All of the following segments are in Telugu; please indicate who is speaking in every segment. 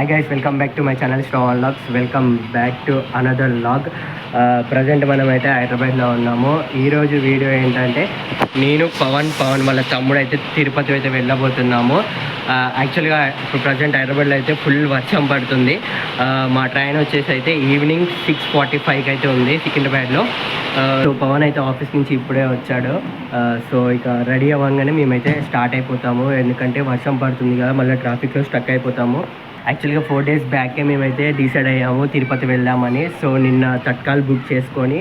Speaker 1: Hi guys welcome back to my channel Strong Vlogs welcome back to another vlog present మనమైతే హైదరాబాద్లో ఉన్నాము. ఈరోజు వీడియో ఏంటంటే నేను పవన్ పవన్ వాళ్ళ తమ్ముడు అయితే తిరుపతి అయితే వెళ్ళబోతున్నాము. Uh, యాక్చువల్గా ఇప్పుడు ప్రజెంట్ హైదరాబాద్లో అయితే ఫుల్ వర్షం పడుతుంది. Uh, మా ట్రైన్ వచ్చేసి అయితే ఈవినింగ్ సిక్స్ ఫార్టీ ఫైవ్కి అయితే ఉంది సికింద్రాబాద్లో. Uh, సో పవన్ అయితే ఆఫీస్ నుంచి ఇప్పుడే వచ్చాడు. సో ఇక రెడీ అవ్వగానే మేమైతే స్టార్ట్ అయిపోతాము. ఎందుకంటే వర్షం పడుతుంది కదా మళ్ళీ ట్రాఫిక్లో స్టక్ అయిపోతాము. యాక్చువల్గా ఫోర్ డేస్ బ్యాకే మేమైతే డిసైడ్ అయ్యాము తిరుపతి వెళ్దామని. సో నిన్న తట్కాల్ బుక్ చేసుకొని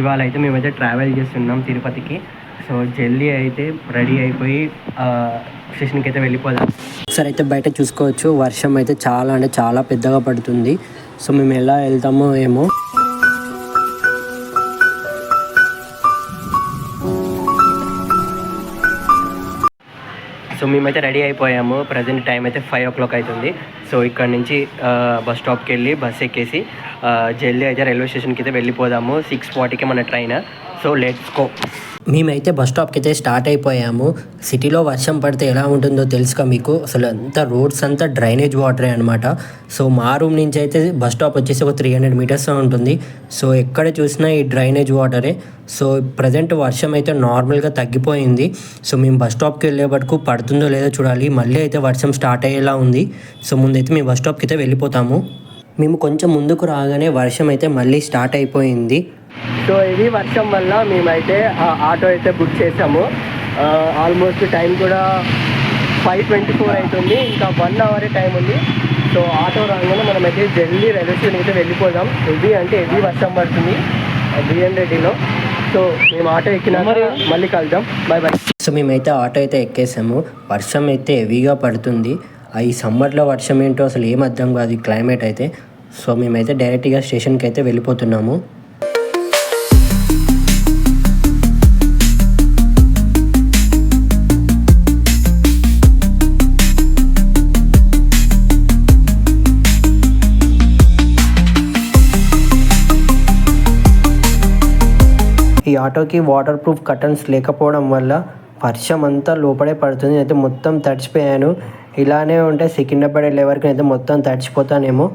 Speaker 1: ఇవాళ అయితే మేమైతే ట్రావెల్ చేస్తున్నాం తిరుపతికి. సో జల్దీ అయితే రెడీ అయిపోయి స్టేషన్కి అయితే వెళ్ళిపోదాం. ఒకసారి అయితే బయట చూసుకోవచ్చు. వర్షం అయితే చాలా అంటే చాలా పెద్దగా పడుతుంది. సో మేము ఎలా వెళ్తామో ఏమో. సో మేమైతే రెడీ అయిపోయాము. ప్రజెంట్ టైం అయితే ఫైవ్ ఓ క్లాక్ అవుతుంది సో ఇక్కడ నుంచి బస్ స్టాప్కి వెళ్ళి బస్ ఎక్కేసి జల్దీ అయితే రైల్వే స్టేషన్కి అయితే వెళ్ళిపోదాము. సిక్స్ ఫార్టీకి మన ట్రైన్. So let's go. మేమైతే బస్ స్టాప్కి అయితే స్టార్ట్ అయిపోయాము. సిటీలో వర్షం పడితే ఎలా ఉంటుందో తెలుసుగా మీకు. అసలు అంతా రోడ్స్ అంతా డ్రైనేజ్ వాటరే అనమాట సో మా రూమ్ నుంచి అయితే బస్ స్టాప్ వచ్చేసి ఒక త్రీ హండ్రెడ్ మీటర్స్ ఉంటుంది. సో ఎక్కడ చూసినా ఈ డ్రైనేజ్ వాటరే. సో ప్రజెంట్ వర్షం అయితే నార్మల్గా తగ్గిపోయింది. సో మేము బస్ స్టాప్కి వెళ్ళే వరకు పడుతుందో లేదో చూడాలి. మళ్ళీ అయితే వర్షం స్టార్ట్ అయ్యేలా ఉంది. సో ముందైతే మేము బస్ స్టాప్కి అయితే వెళ్ళిపోతాము. మేము కొంచెం ముందుకు రాగానే వర్షం అయితే మళ్ళీ స్టార్ట్ అయిపోయింది. సో ఇది వర్షం వల్ల మేమైతే ఆ ఆటో అయితే బుక్ చేసాము ఆల్మోస్ట్ టైం కూడా ఫైవ్ ట్వంటీ ఫోర్ అవుతుంది ఇంకా వన్ అవరే టైం ఉంది. సో ఆటో రాగానే మనమైతే జల్దీ రైల్వే స్టేషన్ అయితే వెళ్ళిపోదాం. హెవీ అంటే హెవీ వర్షం పడుతుంది. బిఎన్ రెడ్డిలో. సో మేము ఆటో ఎక్కినాక మళ్ళీ కలుద్దాం. బాయ్ బాయ్ సో మేమైతే ఆటో అయితే ఎక్కేసాము. వర్షం అయితే హెవీగా పడుతుంది. ఈ సమ్మర్లో వర్షం ఏంటో అసలు ఏం అర్థం కాదు ఈ క్లైమేట్ అయితే. సో మేమైతే డైరెక్ట్గా స్టేషన్కి అయితే వెళ్ళిపోతున్నాము. ఈ ఆటోకి వాటర్ ప్రూఫ్ కర్టన్స్ లేకపోవడం వల్ల వర్షం అంతా లోపడే పడుతుంది. అయితే మొత్తం తడిచిపోయాను. ఇలానే ఉంటే సికింద్రాబాద్ వెళ్ళే వరకు అయితే మొత్తం తడిచిపోతానేమో.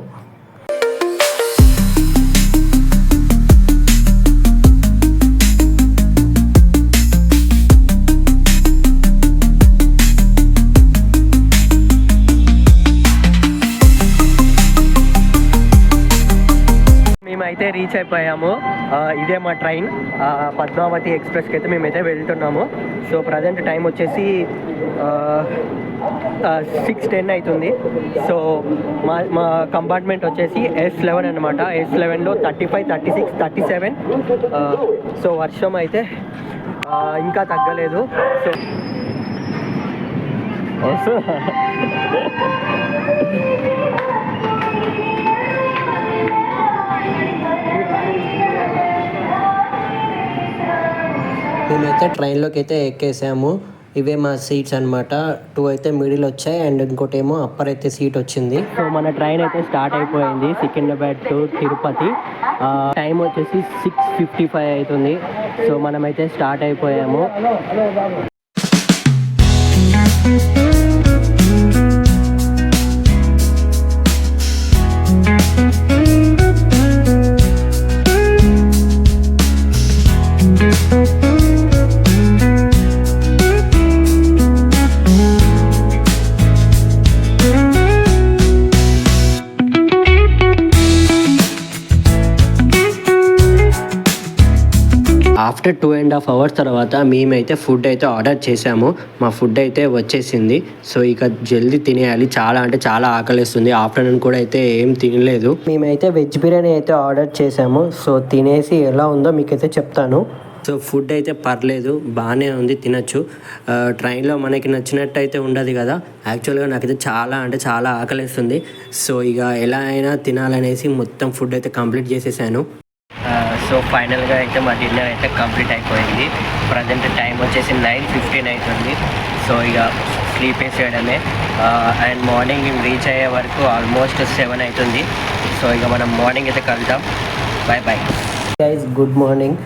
Speaker 1: మేమైతే రీచ్ అయిపోయాము. ఇదే మా ట్రైన్ పద్మావతి ఎక్స్ప్రెస్కి అయితే మేమైతే వెళ్తున్నాము. సో ప్రజెంట్ టైం వచ్చేసి సిక్స్ టెన్ అవుతుంది సో మా మా కంపార్ట్మెంట్ వచ్చేసి ఎస్ లెవెన్ అనమాట S లెవెన్లో thirty five thirty six thirty seven so వర్షం అయితే ఇంకా తగ్గలేదు. సో మేమైతే ట్రైన్లోకి అయితే ఎక్కేసాము. ఇవే మా సీట్స్ అనమాట టూ అయితే మిడిల్ వచ్చాయి అండ్ ఇంకోటి ఏమో అప్పర్ అయితే సీట్ వచ్చింది. సో మన ట్రైన్ అయితే స్టార్ట్ అయిపోయింది సికింద్రాబాద్ టు తిరుపతి. టైం వచ్చేసి సిక్స్ ఫిఫ్టీ ఫైవ్ అవుతుంది. సో మనమైతే స్టార్ట్ అయిపోయాము. After two and half hours తర్వాత మేమైతే ఫుడ్ అయితే ఆర్డర్ చేసాము. మా ఫుడ్ అయితే వచ్చేసింది. సో ఇక జల్దీ తినేయాలి. చాలా అంటే చాలా ఆకలిస్తుంది. ఆఫ్టర్నూన్ కూడా అయితే ఏం తినలేదు. మేమైతే వెజ్ బిర్యానీ అయితే ఆర్డర్ చేసాము. సో తినేసి ఎలా ఉందో మీకైతే చెప్తాను. సో ఫుడ్ అయితే పర్లేదు. బాగానే ఉంది. తినచ్చు. ట్రైన్లో మనకి నచ్చినట్టు అయితే ఉండదు కదా. యాక్చువల్గా నాకైతే చాలా అంటే చాలా ఆకలిస్తుంది. సో ఇక ఎలా అయినా తినాలనేసి మొత్తం ఫుడ్ అయితే కంప్లీట్ చేసేసాను. సో ఫైనల్గా అయితే మా డిన్నర్ అయితే కంప్లీట్ అయిపోయింది. ప్రజెంట్ టైం వచ్చేసి నైన్ ఫిఫ్టీన్ అవుతుంది. సో ఇక స్లీప్ వేసేయడమే. అండ్ మార్నింగ్ మేము రీచ్ అయ్యే వరకు ఆల్మోస్ట్ సెవెన్ అవుతుంది. సో ఇక మనం మార్నింగ్ అయితే కలుద్దాం. బాయ్ బాయ్ గుడ్ మార్నింగ్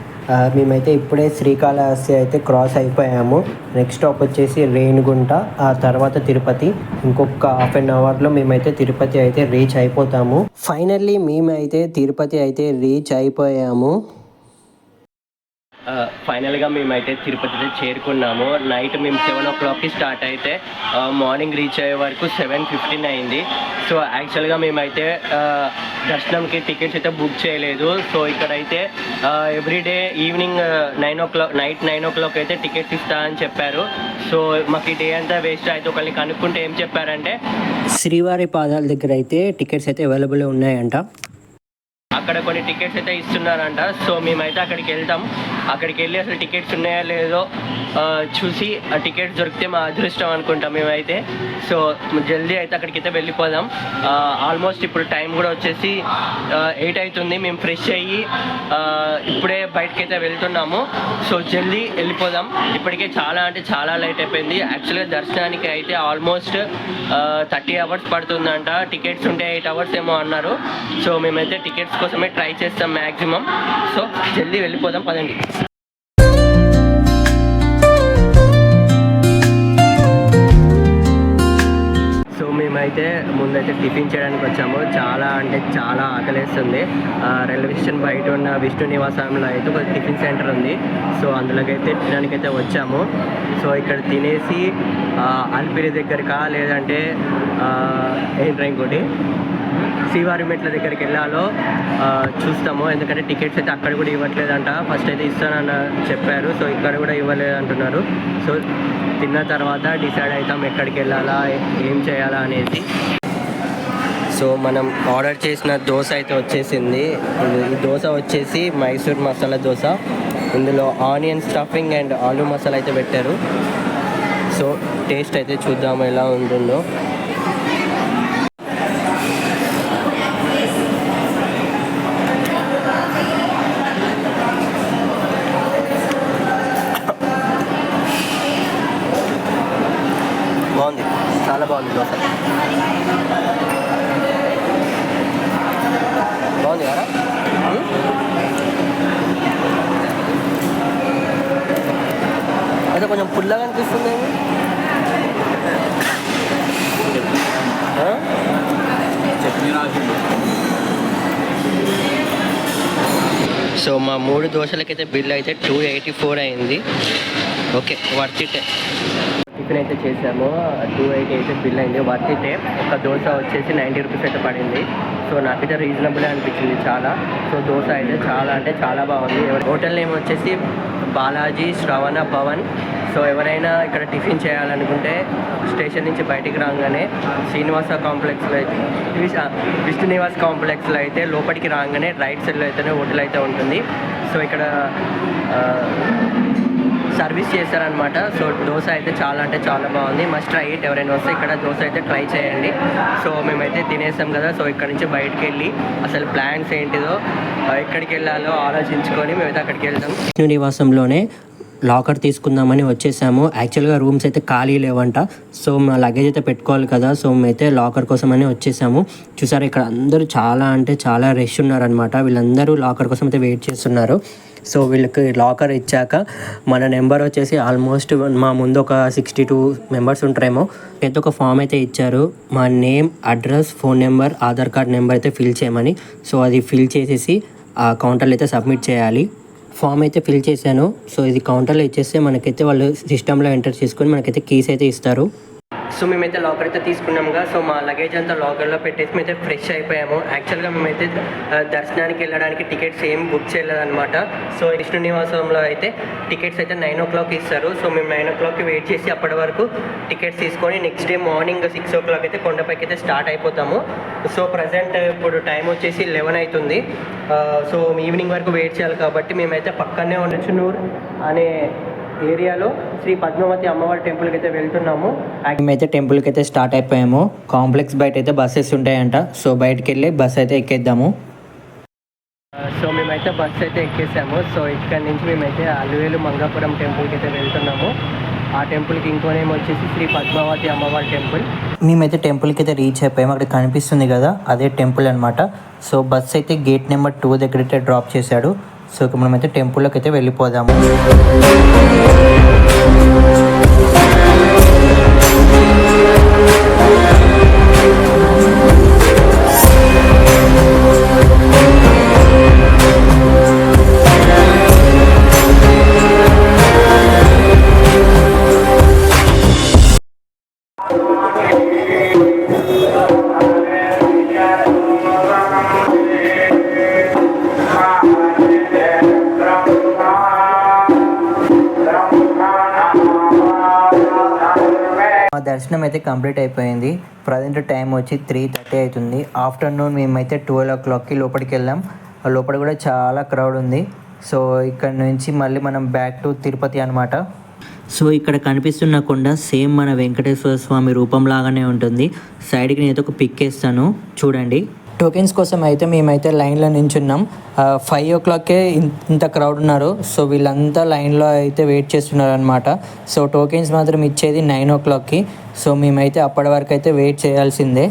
Speaker 1: మేమైతే ఇప్పుడే శ్రీకాళహస్తి అయితే క్రాస్ అయిపోయాము. నెక్స్ట్ స్టాప్ వచ్చేసి రేణిగుంట ఆ తర్వాత తిరుపతి. ఇంకొక హాఫ్ అన్ అవర్లో మేమైతే తిరుపతి అయితే రీచ్ అయిపోతాము. ఫైనల్లీ మేమైతే తిరుపతి అయితే రీచ్ అయిపోయాము. ఫైనల్గా మేమైతే తిరుపతిలో చేరుకున్నాము. నైట్ మేము సెవెన్ ఓ క్లాక్కి స్టార్ట్ అయితే మార్నింగ్ రీచ్ అయ్యే వరకు సెవెన్ ఫిఫ్టీన్ అయింది. సో యాక్చువల్గా మేమైతే దర్శనంకి టికెట్స్ అయితే బుక్ చేయలేదు. సో ఇక్కడైతే everyday evening nine o'clock night nine o'clock అయితే టికెట్స్ ఇస్తా అని చెప్పారు. సో మాకు ఈ డే అంతా వేస్ట్ అయితే ఒకరిని కనుక్కుంటే ఏం చెప్పారంటే శ్రీవారి పాదాల దగ్గర అయితే టికెట్స్ అయితే అవైలబుల్ ఉన్నాయంట. అక్కడ కొన్ని టికెట్స్ అయితే ఇస్తున్నారంట. సో మేమైతే అక్కడికి వెళ్తాం. అక్కడికి వెళ్ళి అసలు టికెట్స్ ఉన్నాయా లేదో చూసి ఆ టికెట్స్ దొరికితే మా అదృష్టం అనుకుంటాం మేమైతే. సో జల్దీ అయితే అక్కడికి అయితే వెళ్ళిపోదాం. ఆల్మోస్ట్ ఇప్పుడు టైం కూడా వచ్చేసి ఎయిట్ అవుతుంది. మేము ఫ్రెష్ అయ్యి ఇప్పుడే బయటకి అయితే వెళ్తున్నాము. సో జల్దీ వెళ్ళిపోదాం. ఇప్పటికే చాలా అంటే చాలా లేట్ అయిపోయింది. యాక్చువల్గా దర్శనానికి అయితే ఆల్మోస్ట్ థర్టీ అవర్స్ పడుతుందంట. టికెట్స్ ఉంటే ఎయిట్ అవర్స్ ఏమో అన్నారు. సో మేమైతే టికెట్స్ కోసం కోసమే ట్రై చేస్తాం మ్యాక్సిమం సో జల్దీ వెళ్ళిపోదాం పదండి. సో మేమైతే ముందైతే టిఫిన్ చేయడానికి వచ్చాము. చాలా అంటే చాలా ఆకలేస్తుంది. రైల్వే స్టేషన్ బయట ఉన్న విష్ణు నివాసంలో అయితే ఒక టిఫిన్ సెంటర్ ఉంది. సో అందులోకైతే తినడానికి అయితే వచ్చాము. సో ఇక్కడ తినేసి అల్పిరి దగ్గరకా లేదంటే ఆ, ఏంట్రా ఇంకోటి శ్రీవారి మెట్ల దగ్గరికి వెళ్ళాలో చూస్తాము. ఎందుకంటే టికెట్స్ అయితే అక్కడ కూడా ఇవ్వట్లేదంట. ఫస్ట్ అయితే ఇస్తానన్న చెప్పారు. సో ఇక్కడ కూడా ఇవ్వలేదు అంటున్నారు సో తిన్న తర్వాత డిసైడ్ అవుతాం ఎక్కడికి వెళ్ళాలా ఏం చేయాలా అనేసి. సో మనం ఆర్డర్ చేసిన దోశ అయితే వచ్చేసింది. ఈ దోశ వచ్చేసి మైసూర్ మసాలా దోశ. ఇందులో onion stuffing and aloo masala అయితే పెట్టారు. సో టేస్ట్ అయితే చూద్దాం ఎలా ఉంటుందో. బాగుంది కదా? అయితే కొంచెం పుల్లగా అనిపిస్తుంది? సో మా మూడు దోశలకైతే బిల్ అయితే టూ ఎయిటీ ఫోర్ అయింది. ఓకే వర్త్ ఇట్ టిఫిన్ అయితే చేసాము. టూ ఎయిటీ అయితే బిల్ అయింది. వర్త్ ఇటే ఒక దోశ వచ్చేసి నైంటీ రూపీస్ అయితే పడింది. సో నాకైతే రీజనబుల్ అనిపించింది చాలా. సో దోశ అయితే చాలా అంటే చాలా బాగుంది. హోటల్ నేమ్ వచ్చేసి బాలాజీ శ్రవణ భవన్. సో ఎవరైనా ఇక్కడ టిఫిన్ చేయాలనుకుంటే స్టేషన్ నుంచి బయటికి రాగానే శ్రీనివాస కాంప్లెక్స్లో అయితే విశ్- విష్ణు నివాస్ కాంప్లెక్స్లో అయితే లోపలికి రాగానే రైట్ సైడ్లో అయితేనే హోటల్ అయితే ఉంటుంది. సో ఇక్కడ సర్వీస్ చేశారనమాట సో దోశ అయితే చాలా అంటే చాలా బాగుంది. మస్ట్ ట్రై ఇట్ ఎవరైనా వస్తే ఇక్కడ దోశ అయితే ట్రై చేయండి. సో మేమైతే తినేసాం కదా. సో ఇక్కడ నుంచి బయటికి వెళ్ళి అసలు ప్లాన్స్ ఏంటిదో ఎక్కడికి వెళ్ళాలో ఆలోచించుకొని మేమైతే అక్కడికి వెళ్తాం. నివాసంలోనే లాకర్ తీసుకుందామని వచ్చేసాము. యాక్చువల్గా రూమ్స్ అయితే ఖాళీ లేవంట. సో మా లగేజ్ అయితే పెట్టుకోవాలి కదా. సో మేమైతే లాకర్ కోసమని వచ్చేసాము. చూసారు ఇక్కడ అందరూ చాలా అంటే చాలా రష్ ఉన్నారనమాట వీళ్ళందరూ లాకర్ కోసం అయితే వెయిట్ చేస్తున్నారు. సో వీళ్ళకి లాకర్ ఇచ్చాక మన నెంబర్ వచ్చేసి ఆల్మోస్ట్ మా ముందు ఒక సిక్స్టీ టూ మెంబర్స్ ఉంటారేమో. పెద్ద ఒక ఫామ్ అయితే ఇచ్చారు. మా name address phone number Aadhaar card number అయితే ఫిల్ చేయమని. సో అది ఫిల్ చేసేసి ఆ కౌంటర్లో అయితే సబ్మిట్ చేయాలి. ఫామ్ అయితే ఫిల్ చేశాను. సో ఇది కౌంటర్లో ఇచ్చేస్తే మనకైతే వాళ్ళు సిస్టంలో ఎంటర్ చేసుకొని మనకైతే కీస్ అయితే ఇస్తారు. సో మేమైతే లాకర్ అయితే తీసుకున్నాముగా సో మా లగేజ్ అంతా లాకర్లో పెట్టేసి మేమైతే ఫ్రెష్ అయిపోయాము. యాక్చువల్గా మేమైతే దర్శనానికి వెళ్ళడానికి టికెట్స్ ఏం బుక్ చేయలేదన్నమాట. సో విష్ణు నివాసంలో అయితే టికెట్స్ అయితే నైన్ ఓ క్లాక్ ఇస్తారు. సో మేము నైన్ ఓ క్లాక్కి వెయిట్ చేసి అప్పటి వరకు టికెట్స్ తీసుకొని next day morning six o'clock అయితే కొండపైకి అయితే స్టార్ట్ అయిపోతాము. సో ప్రజెంట్ ఇప్పుడు టైం వచ్చేసి లెవెన్ అవుతుంది సో ఈవినింగ్ వరకు వెయిట్ చేయాలి కాబట్టి మేమైతే పక్కనే ఉండొచ్చు నూరు అనే ఏరియాలో శ్రీ పద్మావతి అమ్మవారి టెంపుల్కి అయితే వెళ్తున్నాము. మేమైతే టెంపుల్కి అయితే స్టార్ట్ అయిపోయాము. కాంప్లెక్స్ బయట అయితే బస్సెస్ ఉంటాయంట. సో బయటకు వెళ్ళి బస్ అయితే ఎక్కేద్దాము. సో మేమైతే బస్ అయితే ఎక్కేసాము. సో ఇక్కడ నుంచి మేమైతే అలువేలు మంగాపురం టెంపుల్కి అయితే వెళ్తున్నాము. ఆ టెంపుల్కి ఇంకో నేమ్ వచ్చేసి శ్రీ పద్మావతి అమ్మవారి టెంపుల్ మేమైతే టెంపుల్కి అయితే రీచ్ అయిపోయాము. అక్కడ కనిపిస్తుంది కదా అదే టెంపుల్ అనమాట సో బస్ అయితే గేట్ నెంబర్ టూ దగ్గర అయితే డ్రాప్ చేశాడు. సో ఇక మనమైతే టెంపుల్లోకి అయితే వెళ్ళిపోదాము. కంప్లీట్ అయిపోయింది. ప్రజెంట్ టైం వచ్చి త్రీ థర్టీ అవుతుంది. ఆఫ్టర్నూన్ మేమైతే ట్వెల్వ్ ఓ క్లాక్కి లోపలికి వెళ్ళాం. ఆ లోపల కూడా చాలా క్రౌడ్ ఉంది. సో ఇక్కడ నుంచి మళ్ళీ మనం బ్యాక్ టు తిరుపతి అనమాట సో ఇక్కడ కనిపిస్తున్న కొండ సేమ్ మన వెంకటేశ్వర స్వామి రూపం లాగానే ఉంటుంది సైడ్కి నేను ఒక పిక్ వేస్తాను. చూడండి. టోకెన్స్ కోసం అయితే మేమైతే లైన్లో నించున్నాం. ఫైవ్ ఓ క్లాక్కే ఇంత క్రౌడ్ ఉన్నారు. సో వీళ్ళంతా లైన్లో అయితే వెయిట్ చేస్తున్నారు అనమాట సో టోకెన్స్ మాత్రం ఇచ్చేది నైన్ ఓ క్లాక్కి. సో మేమైతే అప్పటి వరకు అయితే వెయిట్ చేయాల్సిందే.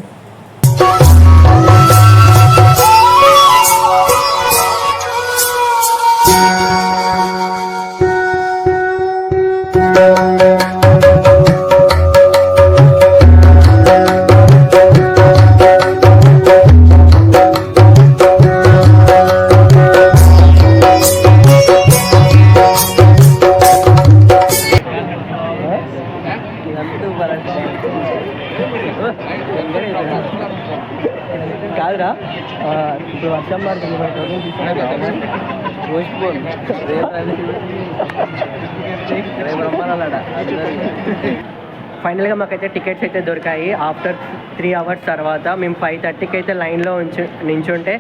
Speaker 1: ఫైనల్గా మాకైతే టికెట్స్ అయితే దొరికాయి. ఆఫ్టర్ త్రీ అవర్స్ తర్వాత మేము ఫైవ్ థర్టీకి అయితే లైన్లో ఉంచు నించుంటే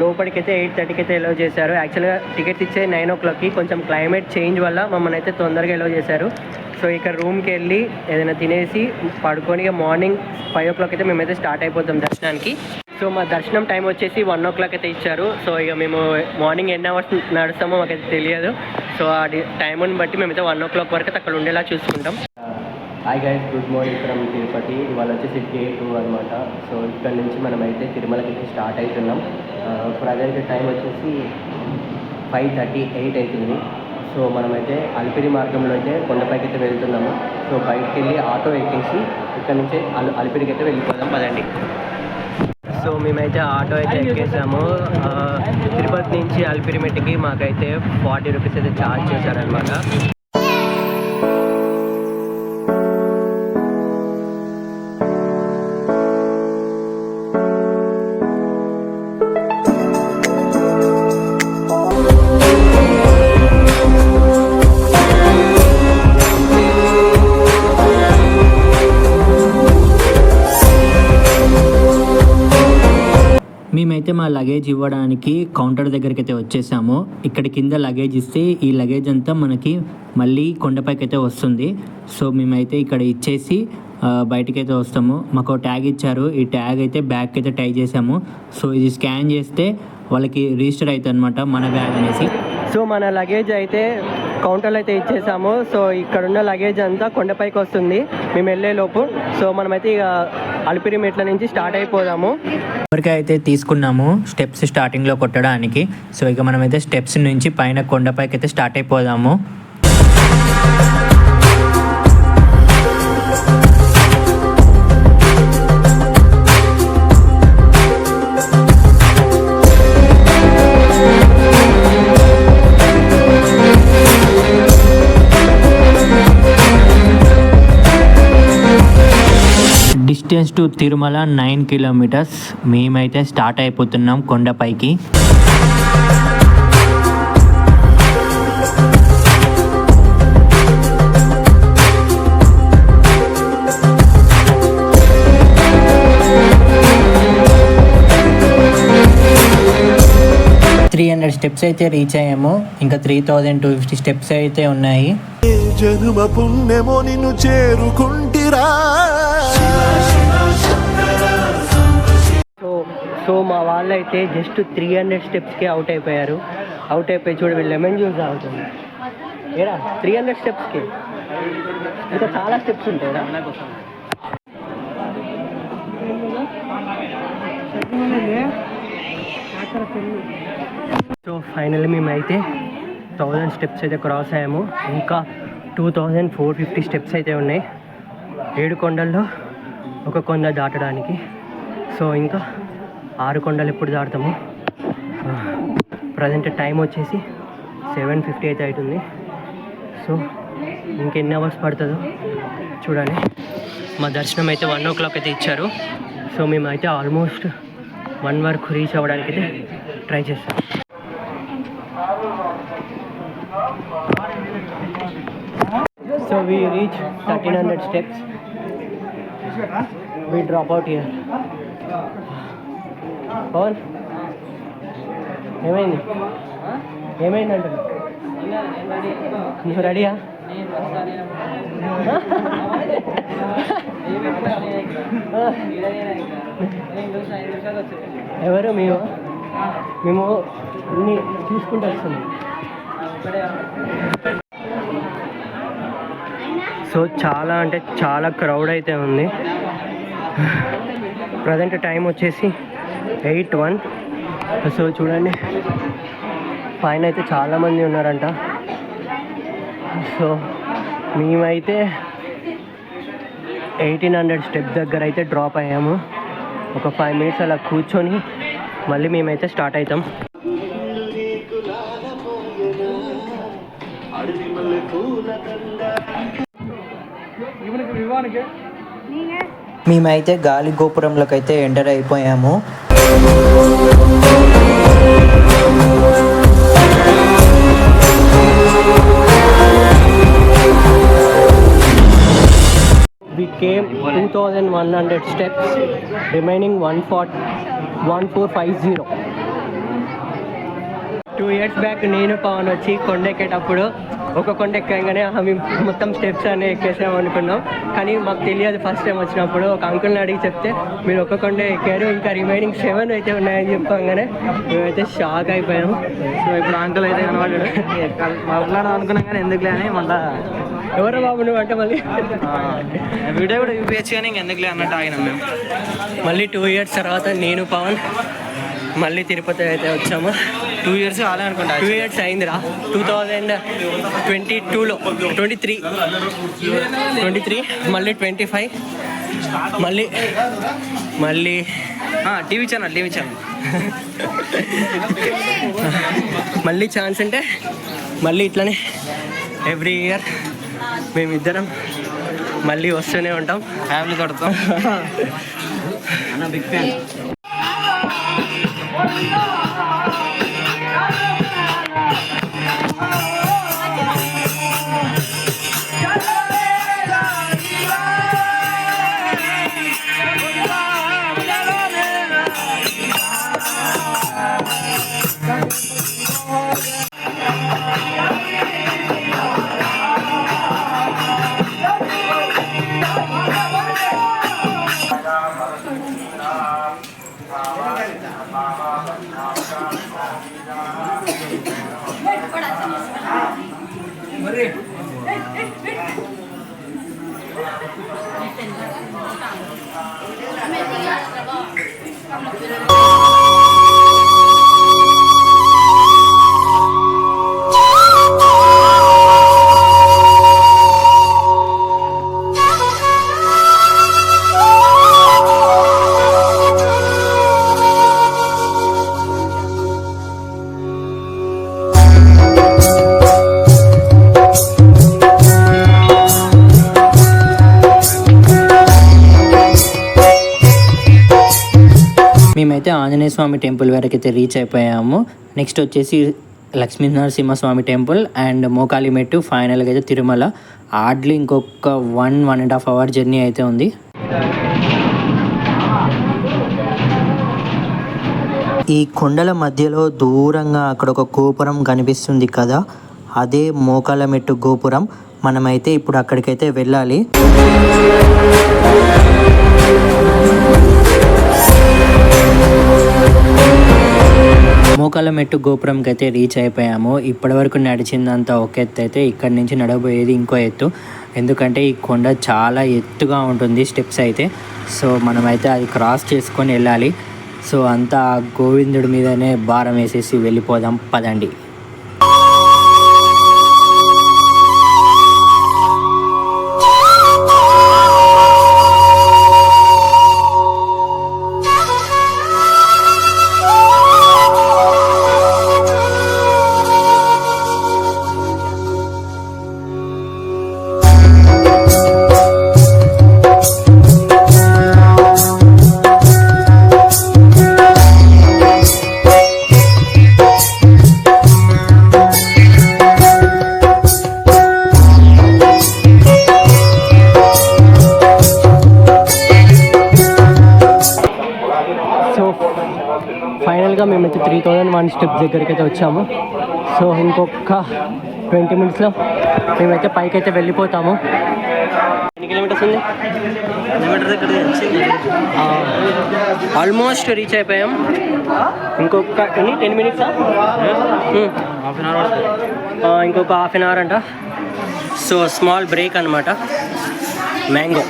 Speaker 1: లోపలికి లోపలికైతే ఎయిట్ థర్టీకి అయితే ఎలో చేశారు. యాక్చువల్గా టికెట్స్ ఇచ్చే నైన్ ఓ క్లాక్కి కొంచెం క్లైమేట్ చేంజ్ వల్ల మమ్మల్ని అయితే తొందరగా ఎలో చేశారు. సో ఇక్కడ రూమ్కి వెళ్ళి ఏదైనా తినేసి పడుకొని ఇక మార్నింగ్ ఫైవ్ ఓ క్లాక్ అయితే మేమైతే స్టార్ట్ అయిపోతాం దర్శనానికి. సో మా దర్శనం టైం వచ్చేసి వన్ ఓ క్లాక్ అయితే ఇచ్చారు. సో ఇక మేము మార్నింగ్ ఎన్ని అవర్స్ నడుస్తామో మాకైతే తెలియదు. సో ఆ టైంని బట్టి మేమైతే వన్ ఓ క్లాక్ వరకు అక్కడ ఉండేలా చూసుకుంటాం. Hi guys good morning from Tirupati. ఇవాళ వచ్చేసి డే టూ అనమాట సో ఇక్కడ నుంచి మనమైతే తిరుమలకి స్టార్ట్ అవుతున్నాం. ప్రజెంట్ టైం వచ్చేసి ఫైవ్ థర్టీ ఎయిట్ అవుతుంది. సో మనమైతే అలిపిరి మార్గంలో అయితే కొండపైకి అయితే వెళ్తున్నాము. సో బయటకు వెళ్ళి ఆటో ఎక్కేసి ఇక్కడ నుంచి అలిపిరికి అయితే వెళ్ళిపోదాం. పదండి. సో మేమైతే ఆటో అయితే ఎక్కేసాము. తిరుపతి నుంచి అలిపిరిమెట్కి మాకైతే ఫార్టీ రూపీస్ అయితే ఛార్జ్ చేశారనమాట మేమైతే మా లగేజ్ ఇవ్వడానికి కౌంటర్ దగ్గరికి అయితే వచ్చేసాము. ఇక్కడ కింద లగేజ్ ఇస్తే ఈ లగేజ్ అంతా మనకి మళ్ళీ కొండపైకి అయితే వస్తుంది. సో మేమైతే ఇక్కడ ఇచ్చేసి ఆ, అయితే వస్తాము. మాకు ట్యాగ్ ఇచ్చారు. ఈ ట్యాగ్ అయితే బ్యాగ్ అయితే టై చేసాము. సో ఇది స్కాన్ చేస్తే వాళ్ళకి రిజిస్టర్ అవుతుంది అనమాట మన బ్యాగ్ అనేసి. సో మన లగేజ్ అయితే కౌంటర్లో అయితే ఇచ్చేసాము. సో ఇక్కడ ఉన్న లగేజ్ అంతా కొండపైకి వస్తుంది. మేము వెళ్ళే లోపు. సో మనమైతే ఇక అలిపిరి మెట్ల నుంచి స్టార్ట్ అయిపోదాము.
Speaker 2: ఇప్పటికే అయితే తీసుకున్నాము స్టెప్స్ స్టార్టింగ్లో కొట్టడానికి. సో ఇక మనమైతే స్టెప్స్ నుంచి పైన కొండపైకి అయితే start అయిపోదాము. Distance to Tirumala nine kilometres మేమైతే స్టార్ట్ అయిపోతున్నాం కొండపైకి. త్రీ హండ్రెడ్ స్టెప్స్ అయితే రీచ్ అయ్యాము. ఇంకా three thousand two fifty steps అయితే ఉన్నాయి.
Speaker 3: జనుమ పుణ్యమో నిన్ను
Speaker 1: సో సో మా వాళ్ళైతే జస్ట్ త్రీ హండ్రెడ్ స్టెప్స్కే అవుట్ అయిపోయారు. అవుట్ అయిపోయి చూడ వీళ్ళు లెమన్ జ్యూస్ అవుతుంది ఏడా త్రీ హండ్రెడ్ స్టెప్స్కి ఇంకా చాలా స్టెప్స్ ఉంటాయి సో ఫైనల్లీ మేమైతే థౌజండ్ స్టెప్స్ అయితే క్రాస్ అయ్యాము. ఇంకా two thousand four fifty steps అయితే ఉన్నాయి. ఏడు కొండల్లో ఒక కొండ దాటడానికి. సో ఇంకా ఆరు కొండలు ఎప్పుడు దాటుతాము? ప్రజెంట్ టైం వచ్చేసి సెవెన్ ఫిఫ్టీ అయితే అవుతుంది. సో ఇంకెన్ని అవర్స్ పడుతుందో చూడాలి మా దర్శనం అయితే వన్ ఓ క్లాక్ అయితే ఇచ్చారు. సో మేమైతే ఆల్మోస్ట్ వన్ వరకు రీచ్ అవ్వడానికి అయితే ట్రై చేస్తాం. So we reach thirteen hundred steps we drop out here Pavan ఏమైంది? ఏమైందంటే నువ్వు రెడీయా? ఎవరు మేము? మేము అన్ని చూసుకుంటూ వస్తున్నాం. సో చాలా అంటే చాలా క్రౌడ్ అయితే ఉంది. ప్రజెంట్ టైం వచ్చేసి ఎయిట్ వన్ సో చూడండి పైన అయితే చాలామంది ఉన్నారంట. సో మేమైతే ఎయిటీన్ హండ్రెడ్ స్టెప్ దగ్గర అయితే డ్రాప్ అయ్యాము. ఒక ఫైవ్ మినిట్స్ అలా కూర్చొని మళ్ళీ మేమైతే స్టార్ట్ అవుతాం
Speaker 2: మేమైతే గాలి గోపురంలోకి అయితే ఎంటర్ అయిపోయాము.
Speaker 1: We came 2100 steps remaining 1450 two years back నేను పవన్ వచ్చి కొండ ఎక్కేటప్పుడు ఒక కొండ ఎక్కగానే మేము మొత్తం స్టెప్స్ అన్నీ ఎక్కేసాం అనుకున్నాం. కానీ మాకు తెలియదు ఫస్ట్ టైం వచ్చినప్పుడు. ఒక అంకుల్ని అడిగి చెప్తే మీరు ఒక కొండ ఎక్కారు ఇంకా రిమైనింగ్ సెవెన్ అయితే ఉన్నాయని చెప్పగానే మేమైతే షాక్ అయిపోయాము
Speaker 4: సో ఇప్పుడు అంకుల్ అయితే కనబడ్డాడు. మాట్లాడదాం అనుకున్నాం కానీ ఎందుకులే అని మళ్ళా
Speaker 1: ఎవరు బాబు నువ్వు అంటే మళ్ళీ?
Speaker 4: వీడియో కూడా చూపించచ్చు కానీ ఇంకెందుకులే అన్నట్టు ఆగినాం మేము.
Speaker 1: మళ్ళీ టూ ఇయర్స్ తర్వాత నేను పవన్ మళ్ళీ తిరుపతి అయితే వచ్చాము.
Speaker 4: టూ ఇయర్స్ కాలే అనుకుంటా
Speaker 1: టూ ఇయర్స్ అయిందిరా టూ థౌజండ్ ట్వంటీ టూలో ట్వంటీ త్రీ ట్వంటీ త్రీ మళ్ళీ ట్వంటీ ఫైవ్ మళ్ళీ మళ్ళీ
Speaker 4: టీవీ ఛానల్ టీవీ ఛానల్
Speaker 1: మళ్ళీ ఛాన్స్ అంటే మళ్ళీ ఇట్లనే ఎవ్రీ ఇయర్ మేమిద్దరం మళ్ళీ వస్తూనే ఉంటాం
Speaker 4: ఫ్యామిలీ అన్న big fan
Speaker 2: I'm not gonna Swamy temple వరకు అయితే రీచ్ అయిపోయాము. నెక్స్ట్ వచ్చేసి లక్ష్మీ నరసింహస్వామి టెంపుల్ అండ్ మోకాలిమెట్టు ఫైనల్గా అయితే తిరుమల. హార్డ్లీ ఇంకొక one one and half hour journey అయితే ఉంది. ఈ కొండల మధ్యలో దూరంగా అక్కడ ఒక గోపురం కనిపిస్తుంది కదా అదే మోకాలమెట్టు గోపురం. మనమైతే ఇప్పుడు అక్కడికైతే వెళ్ళాలి. మోకాల మెట్టు గోపురంకి అయితే రీచ్ అయిపోయాము. ఇప్పటివరకు నడిచిందంతా ఒక ఎత్తు అయితే ఇక్కడి నుంచి నడవబోయేది ఇంకో ఎత్తు. ఎందుకంటే ఈ కొండ చాలా ఎత్తుగా ఉంటుంది స్టెప్స్ అయితే. సో మనమైతే అది క్రాస్ చేసుకొని వెళ్ళాలి. సో అంతా ఆ గోవిందుడి మీదనే భారం వేసేసి వెళ్ళిపోదాం. పదండి.
Speaker 1: దగ్గరికి అయితే వచ్చాము. సో ఇంకొక ట్వంటీ మినిట్స్లో మేమైతే పైకి అయితే వెళ్ళిపోతాము. ఎన్ని కిలోమీటర్స్ ఉంది? ఆల్మోస్ట్ రీచ్ అయిపోయాం. ఇంకొక ఎన్ని? టెన్ మినిట్సా?
Speaker 4: హాఫ్ అన్ అవర్
Speaker 1: ఇంకొక హాఫ్ అన్ అవర్ అంట. సో స్మాల్ బ్రేక్ అనమాట mango.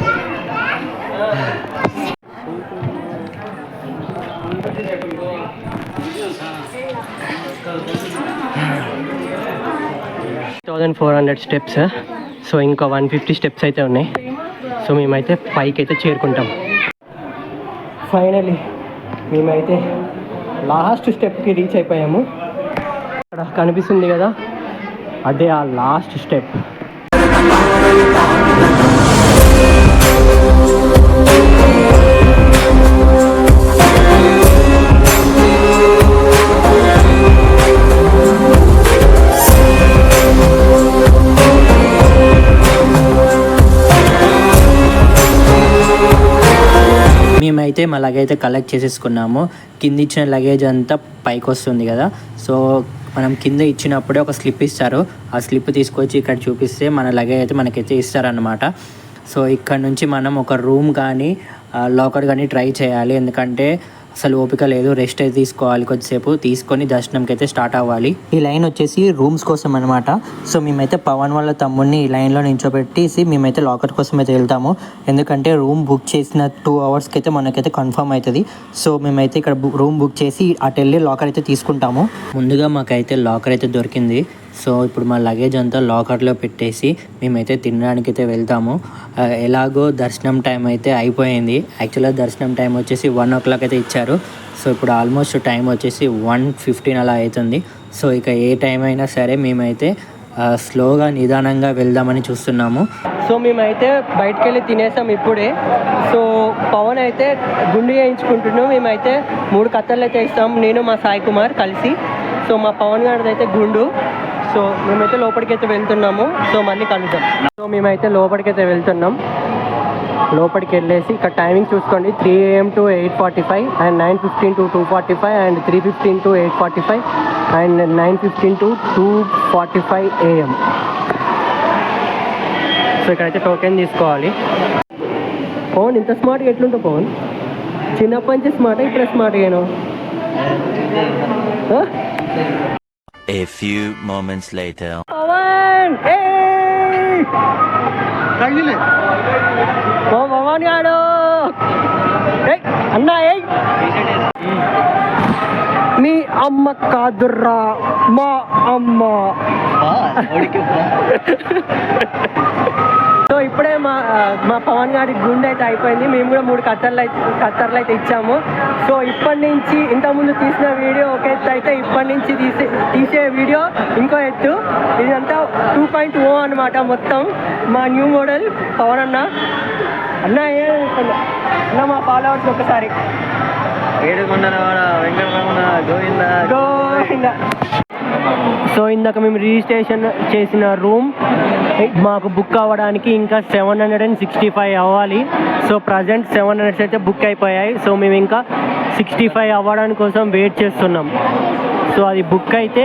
Speaker 1: Thousand four hundred steps so ఇంకా వన్ ఫిఫ్టీ స్టెప్స్ అయితే ఉన్నాయి. సో మేమైతే పైకి అయితే చేరుకుంటాం. ఫైనలీ మేమైతే లాస్ట్ స్టెప్కి రీచ్ అయిపోయాము. అక్కడ కనిపిస్తుంది కదా అదే ఆ లాస్ట్ స్టెప్
Speaker 2: మేమైతే మా లగేజ్ అయితే కలెక్ట్ చేసేసుకున్నాము. కింద ఇచ్చిన లగేజ్ అంతా పైకి వస్తుంది కదా. సో మనం కింద ఇచ్చినప్పుడే ఒక స్లిప్ ఇస్తారు. ఆ స్లిప్ తీసుకొచ్చి ఇక్కడ చూపిస్తే మన లగేజ్ అయితే మనకైతే ఇస్తారనమాట సో ఇక్కడ నుంచి మనం ఒక రూమ్ కానీ లాకర్ కానీ ట్రై చేయాలి. ఎందుకంటే అసలు ఓపిక లేదు రెస్ట్ అయితే తీసుకోవాలి కొద్దిసేపు. తీసుకొని దర్శనంకి అయితే స్టార్ట్ అవ్వాలి. ఈ లైన్ వచ్చేసి రూమ్స్ కోసం అనమాట సో మేమైతే పవన్ వాళ్ళ తమ్ముడిని ఈ లైన్లో నించోబెట్టేసి మేమైతే లాకర్ కోసం అయితే వెళ్తాము. ఎందుకంటే రూమ్ బుక్ చేసిన టూ అవర్స్కి అయితే మనకైతే కన్ఫర్మ్ అవుతుంది. సో మేమైతే ఇక్కడ రూమ్ బుక్ చేసి అటు వెళ్ళి లాకర్ అయితే తీసుకుంటాము. ముందుగా మాకైతే లాకర్ అయితే దొరికింది. సో ఇప్పుడు మా లగేజ్ అంతా లాకర్లో పెట్టేసి మేమైతే తినడానికి అయితే వెళ్తాము ఎలాగో దర్శనం టైం అయితే అయిపోయింది. యాక్చువల్గా దర్శనం టైం వచ్చేసి వన్ ఓ క్లాక్ అయితే ఇచ్చారు. సో ఇప్పుడు ఆల్మోస్ట్ టైం వచ్చేసి వన్ ఫిఫ్టీన్ అలా అవుతుంది. సో ఇక ఏ టైం అయినా సరే మేమైతే స్లోగా నిదానంగా వెళ్దామని చూస్తున్నాము.
Speaker 1: సో మేమైతే బయటకు వెళ్ళి తినేసాం ఇప్పుడే. సో పవన్ అయితే గుండు వేయించుకుంటున్నాం మేమైతే మూడు కత్తర్లు అయితే ఇస్తాం. నేను మా సాయి కుమార్ కలిసి. సో మా పవన్ గారిది అయితే గుండు. సో మేమైతే లోపలికి అయితే వెళ్తున్నాము. సో మళ్ళీ కలుద్దాం. సో మేమైతే లోపలికి అయితే వెళ్తున్నాం. లోపలికి వెళ్ళేసి ఇక్కడ టైమింగ్ చూసుకోండి. Three AM to eight forty five and nine fifteen to two forty five and three fifteen to eight forty five and nine fifteen to two forty five AM so ఇక్కడైతే టోకెన్ తీసుకోవాలి. పవన్ ఇంత స్మార్ట్గా ఎట్లుంటావు పవన్ చిన్నప్పటి నుంచి స్మార్ట్ ఇప్పుడే స్మార్ట్ అయ్యాను
Speaker 5: A few moments later.
Speaker 1: Pawan ఏయ్! ఓ పవన్ గాడు ఏయ్, అన్నా ఏయ్ మీ అమ్మ కాదుర్రా మా అమ్మ సో ఇప్పుడే మా మా పవన్ గారి గుండె అయితే అయిపోయింది. మేము కూడా మూడు కత్తర్లు అయితే కత్తర్లు అయితే ఇచ్చాము. సో ఇప్పటి నుంచి ఇంతకుముందు తీసిన వీడియో ఒక ఎత్తు అయితే ఇప్పటి నుంచి తీసే తీసే వీడియో ఇంకో ఎత్తు. ఇదంతా టూ పాయింట్ ఓ అనమాట మొత్తం. మా న్యూ మోడల్ పవన్ అన్న. అన్న ఏ అన్న మా ఫాలోవర్స్ ఒకసారి.
Speaker 4: వెంకటరమణ గోవింద
Speaker 1: గోవిందా. సో ఇందాక మేము రిజిస్ట్రేషన్ చేసిన రూమ్ మాకు బుక్ అవ్వడానికి ఇంకా seven hundred and sixty five అవ్వాలి. సో ప్రజెంట్ సెవెన్ హండ్రెడ్స్ అయితే బుక్ అయిపోయాయి. సో మేము ఇంకా సిక్స్టీ ఫైవ్ అవ్వడానికి కోసం వెయిట్ చేస్తున్నాం. సో అది బుక్ అయితే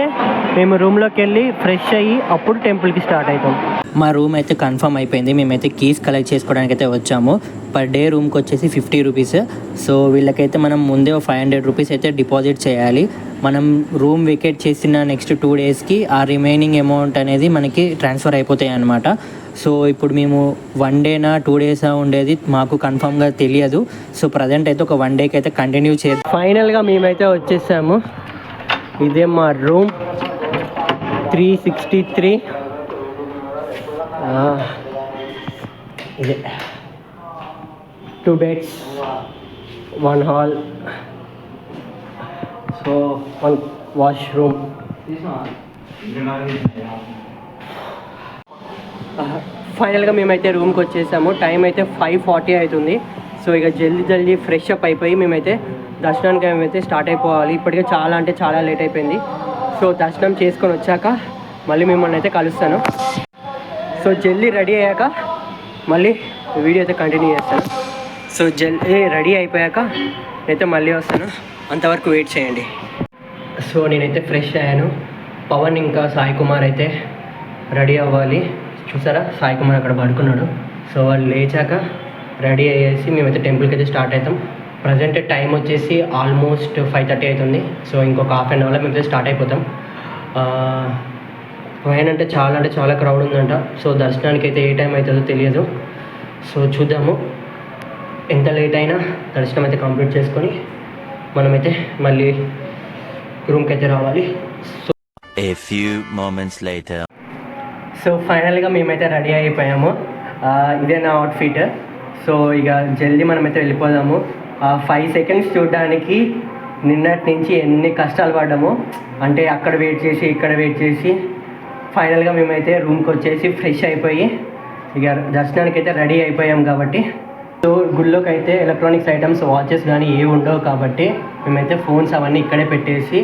Speaker 1: మేము రూమ్లోకి వెళ్ళి ఫ్రెష్ అయ్యి అప్పుడు టెంపుల్కి స్టార్ట్ అవుతాం.
Speaker 2: మా రూమ్ అయితే కన్ఫర్మ్ అయిపోయింది. మేమైతే కీస్ కలెక్ట్ చేసుకోవడానికి అయితే వచ్చాము పర్ డే రూమ్కి వచ్చేసి ఫిఫ్టీ రూపీస్ సో వీళ్ళకైతే మనం ముందే ఫైవ్ హండ్రెడ్ రూపీస్ అయితే డిపాజిట్ చేయాలి. మనం రూమ్ వికెట్ చేసిన నెక్స్ట్ టూ డేస్కి ఆ రిమైనింగ్ అమౌంట్ అనేది మనకి ట్రాన్స్ఫర్ అయిపోతాయి అనమాట సో ఇప్పుడు మేము వన్ డేనా టూ డేసా ఉండేది మాకు కన్ఫామ్గా తెలియదు. సో ప్రజెంట్ అయితే ఒక వన్ డేకి అయితే కంటిన్యూ చే
Speaker 1: ఫైనల్గా మేమైతే వచ్చేసాము. ఇదే మా రూమ్. Three sixty three. ఇదే. Two beds one hall so one washroom ఫైనల్గా మేమైతే రూమ్కి వచ్చేసాము. టైం అయితే ఫైవ్ ఫార్టీ అవుతుంది. సో ఇక జల్దీ జల్దీ ఫ్రెష్ అప్ అయిపోయి మేమైతే దర్శనానికి మేమైతే స్టార్ట్ అయిపోవాలి. ఇప్పటికే చాలా అంటే చాలా లేట్ అయిపోయింది. సో దర్శనం చేసుకొని వచ్చాక మళ్ళీ మిమ్మల్ని అయితే కలుస్తాను. సో జల్దీ రెడీ అయ్యాక మళ్ళీ వీడియో అయితే కంటిన్యూ చేస్తాను. సో జల్దీ రెడీ అయిపోయాక నేనైతే మళ్ళీ వస్తాను. అంతవరకు వెయిట్ చేయండి. సో నేనైతే ఫ్రెష్ అయ్యాను. పవన్ ఇంకా సాయి కుమార్ అయితే రెడీ అవ్వాలి. చూసారా? సాయి కుమార్ అక్కడ పడుకున్నాడు. సో వాళ్ళు లేచాక రెడీ అయ్యేసి మేమైతే టెంపుల్కి అయితే స్టార్ట్ అవుతాం. ప్రజెంట్ టైం వచ్చేసి ఆల్మోస్ట్ ఫైవ్ థర్టీ అవుతుంది సో ఇంకొక హాఫ్ అన్ అవర్లో మేమైతే స్టార్ట్ అయిపోతాం. పైన అంటే చాలా అంటే చాలా క్రౌడ్ ఉందంట. సో దర్శనానికి అయితే ఏ టైం అవుతుందో తెలియదు. సో చూద్దాము. ఎంత లేట్ అయినా దర్శనం అయితే కంప్లీట్ చేసుకొని మనమైతే మళ్ళీ రూమ్కి అయితే రావాలి
Speaker 5: later.
Speaker 1: సో ఫైనల్గా మేమైతే రెడీ అయిపోయాము. ఇదే నా అవుట్ఫిట్ సో ఇక జల్దీ మనమైతే వెళ్ళిపోదాము. ఫైవ్ సెకండ్స్ చూడడానికి నిన్నటి నుంచి ఎన్ని కష్టాలు పడ్డాము అంటే అక్కడ వెయిట్ చేసి ఇక్కడ వెయిట్ చేసి ఫైనల్గా మేమైతే రూమ్కి వచ్చేసి ఫ్రెష్ అయిపోయి ఇక దర్శనానికి అయితే రెడీ అయిపోయాం కాబట్టి. సో గుళ్ళోకి అయితే ఎలక్ట్రానిక్స్ ఐటమ్స్ వాచెస్ కానీ ఏవి ఉండవు కాబట్టి మేమైతే ఫోన్స్ అవన్నీ ఇక్కడే పెట్టేసి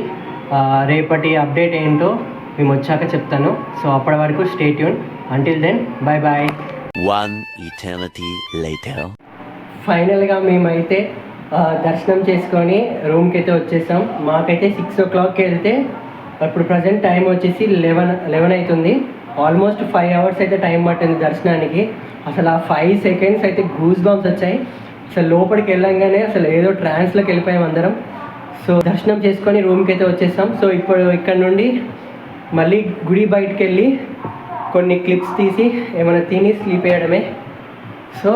Speaker 1: రేపటి అప్డేట్ ఏంటో మేము వచ్చాక చెప్తాను. సో అప్పటి వరకు stay tune until then bye bye
Speaker 5: One eternity later.
Speaker 1: ఫైనల్గా మేమైతే దర్శనం చేసుకొని రూమ్కి అయితే వచ్చేసాం. మాకైతే సిక్స్ ఓ క్లాక్కి వెళ్తే ఇప్పుడు ప్రజెంట్ టైం వచ్చేసి లెవెన్ లెవెన్ అవుతుంది ఆల్మోస్ట్ ఫైవ్ అవర్స్ అయితే టైం పట్టింది దర్శనానికి. అసలు ఆ ఫైవ్ సెకండ్స్ అయితే గూస్ బాంబ్స్ వచ్చాయి. అసలు లోపలికి వెళ్ళంగానే అసలు ఏదో ట్రాన్స్లోకి వెళ్ళిపోయాం అందరం. సో దర్శనం చేసుకొని రూమ్కి అయితే వచ్చేసాం. సో ఇప్పుడు ఇక్కడ నుండి మళ్ళీ గుడి బయటకు వెళ్ళి కొన్ని క్లిప్స్ తీసి ఏమైనా తిని స్లీప్ వేయడమే సో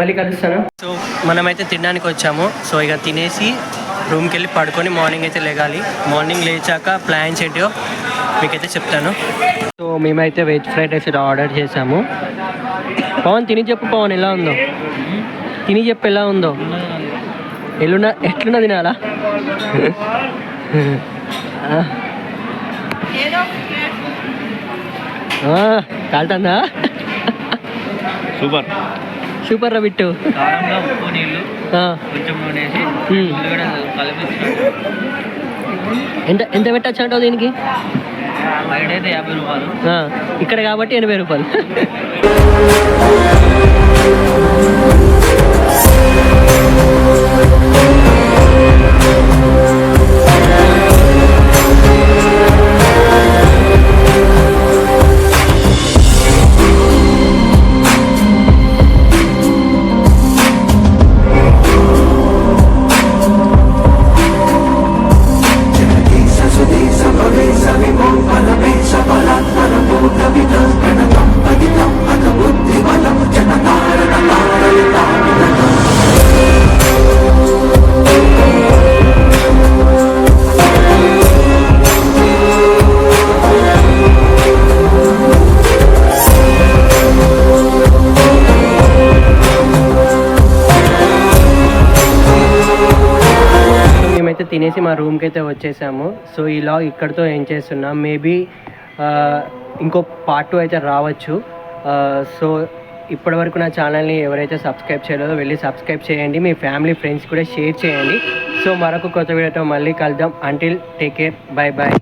Speaker 1: మళ్ళీ కలుస్తాను సో మనమైతే తినడానికి వచ్చాము. సో ఇక తినేసి రూమ్కి వెళ్ళి పడుకొని మార్నింగ్ అయితే లేగాలి. మార్నింగ్ లేచాక ప్లాన్స్ ఏంటో మీకైతే చెప్తాను. సో మేమైతే వెజ్ ఫ్రైడ్ రైస్ ఆర్డర్ చేసాము. పవన్ తిని చెప్పు పవన్ ఎలా ఉందో? తిని చెప్పు ఎలా ఉందో? ఎల్లున్న ఎట్లున్న తినాలా? కాలుతుందా?
Speaker 4: సూపర్.
Speaker 1: సూపర్ రా బిట్టు.
Speaker 4: కారంగా ఉప్పు నీళ్ళు
Speaker 1: ఆ,
Speaker 4: కొంచెం నూనె వేసి
Speaker 1: ఉమ్.
Speaker 4: ఉల్లిగడ్డ కలిపి
Speaker 1: ఎంత ఎంత పెట్టచ్చు అంటావు దీనికి?
Speaker 4: బయట అయితే యాభై రూపాయలు.
Speaker 1: ఆ, ఇక్కడ కాబట్టి ఎనభై రూపాయలు. మేమైతే తినేసి మా రూమ్కి అయితే వచ్చేసాము. సో ఇలా ఇక్కడితో ఏం చేస్తున్నాం? మేబీ ఇంకో పార్ట్ టూ అయితే రావచ్చు. సో ఇప్పటివరకు నా ఛానల్ని ఎవరైతే సబ్స్క్రైబ్ చేయలేదో వెళ్ళి సబ్స్క్రైబ్ చేయండి. మీ ఫ్యామిలీ ఫ్రెండ్స్ కూడా షేర్ చేయండి. సో మరొక కొత్త వీడియోతో మళ్ళీ కలుద్దాం. Until take care bye bye